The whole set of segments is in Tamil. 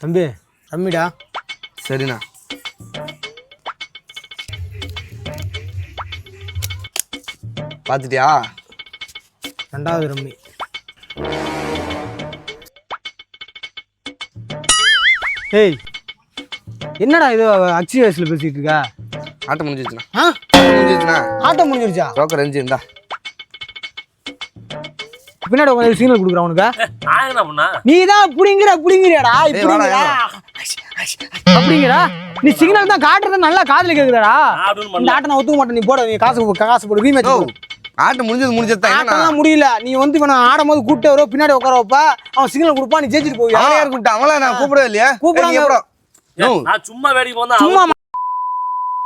தம்பி ரம்மிடா சரிண்ணா. பார்த்துட்டியா? ரெண்டாவது ரம்மி. ஏய் என்னடா இது? அக்ஷி வயசில் பேசிட்டு இருக்க? ஆட்டம் முடிஞ்சிச்சுண்ணா ஆ? ஆட்டம் முடிஞ்சிச்சுண்ணா ஆட்டம் முடிஞ்சிருச்சா? ரோக்கர் அஞ்சு இருந்தா பின்னாடி உட்காந்து சிக்னல் கொடுக்குறான் உனக்கு? நான் என்ன பண்ணா நீ தான் புடிங்கிற. புடிங்கிறியாடா அப்படிங்கிறா? நீ சிக்னல் தான் காட்டுறது நல்லா காதுல அப்படின்னு இந்த ஆட்டம் நான் ஒத்துக்க மாட்டேன். நீ போட நீ காசு காசு போடு ரீமேட்ச் ஆட்டம் முடிஞ்சது முடிஞ்சது தான் ஆட்டம்லாம் முடியல. நீ வந்து இவனை ஆடும்போது கூப்பிட்டு வரும் பின்னாடி உட்கார வைப்பா. அவன் சிக்னல் கொடுப்பான் நீ ஜெயிச்சிட்டு போவியா? அவனை யார் கூப்பிட்டா? அவங்கள நான் கூப்பிடவே இல்லையா? நோ நான் சும்மா வேடிக்கை வந்தா சும்மா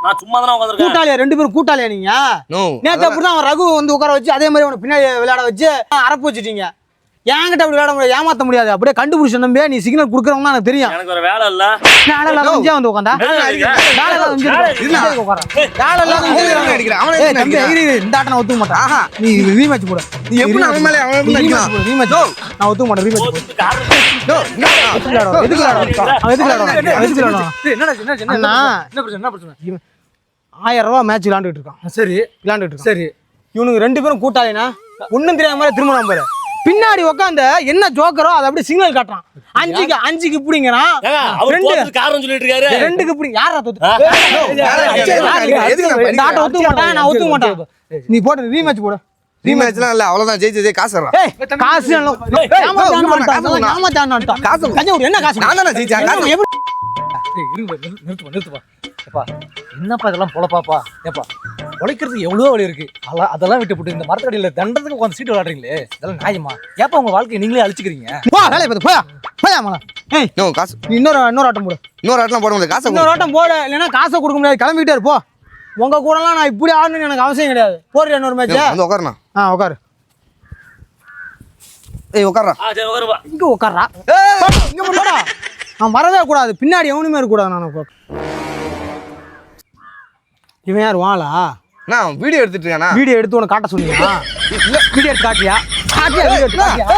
நான் சும்மா தானே உட்காந்துருக்கேன் கூட்டாளியா? ரெண்டு பேரும் கூட்டாளியா நீங்க? நோ நேத்து அப்படிதான் அவன் ரகு வந்து உட்கார வச்சு அதே மாதிரி அவனை பின்னாடி விளையாட வச்சு அரப்பு வச்சுட்டீங்க. என்கிட்ட அப்படி விளையாட முடியாது ஏமாத்த முடியாது. அப்படியே கண்டுபிடிச்ச நம்பியா நீ சிக்னல் கொடுக்குறவங்க எனக்கு தெரியும். எனக்கு ஒரு வேலை இல்ல. நாளை இல்லாத வந்தே வந்து உட்காந்தா வேலை இல்லாத வேலை? அவனை தம்பி, இந்த ஆட்டம் நான் ஒத்துக்க மாட்டேன். ஆஹா. நீ ரீமேட்ச் போடு. நீ எப்படி அவன் மேல அவன் எப்படி ரீமேட்ச் அடிக்கலாம்? போடு ரீமேட்ச் நான் ஒத்துக்க மாட்டேன் ரீமேட்ச் ஆயிரம் ரூபாய் மேட்ச் விளையாண்டுட்டு இருக்கான் சரி விளையாண்டுட்டு இருக்கான் சரி இவனுக்கு ரெண்டு பேரும் கூட்டாளினா ஒண்ணும் தெரியாம மாதிரி திரும்ப பாரு பின்னாடி உட்காந்து என்ன ஜோக்கரோ அதை அப்படியே சிக்னல் காட்டுறான் அஞ்சுக்கு அஞ்சுக்கு இப்படிங்கிறான் ரெண்டு காரணம் சொல்லிட்டு இருக்காரு ரெண்டுக்கு இப்படி யாரா தோத்து நான் ஒத்துக்க மாட்டான் நான் ஒத்துக்க மாட்டேன் நீ போட்டு ரீமேட்ச் போடு ரீமேட்ச்லாம் இல்ல அவ்வளவுதான். ஜெயிச்சதே காசு தர்றா. ஏய் காசு. காசு. காசு என்ன காசு? நான் தானே ஜெயிச்சேன், காசு நிறுத்துப்பா நிறுத்துப்பா. என்னப்பா இதெல்லாம் பொழப்பாப்பா? ஏப்பா உழைக்கிறதுக்கு எவ்வளோ வழி இருக்கு. அதெல்லாம் அதெல்லாம் விட்டு போட்டு இந்த மரத்தடியில் தண்டத்துக்கு உட்காந்து சீட்டு விளையாடுறீங்களே? இதெல்லாம் நியாயமா? ஏப்பா உங்க வாழ்க்கையை நீங்களே அழிச்சுக்கிறீங்க? போ வேலையை பார்த்து போயா. போயா மலா ஏய் நோ, காசு. இன்னொரு இன்னொரு ஆட்டம் போடு. இன்னொரு ஆட்டம்லாம் போட முடியாது. காசை. இன்னொரு ஆட்டம் போடு இல்லைன்னா காசை கொடுக்க முடியாது. கிளம்பிக்கிட்டே இருப்போ உங்க கூடலாம் நான் இப்படி ஆடணும்னு எனக்கு அவசியம் கிடையாது. போடுற இன்னொரு மேட்ச் வந்து உட்காருண்ணா ஆ உட்காரு ஏய் வருவா இங்க உட்கார்றா இங்க போடா. நான் வரவே கூடாது. பின்னாடி எவனுமே இருக்கக்கூடாது நான் உட்கார். இவன் யார் வாளா நான் வீடியோ எடுத்துட்டு இருக்கானா வீடியோ எடுத்து உனக்கு காட்ட சொன்னீங்களா வீடியோ எடுத்து காட்டியா? காட்டியா வீடியோ எடுத்து காட்டியா?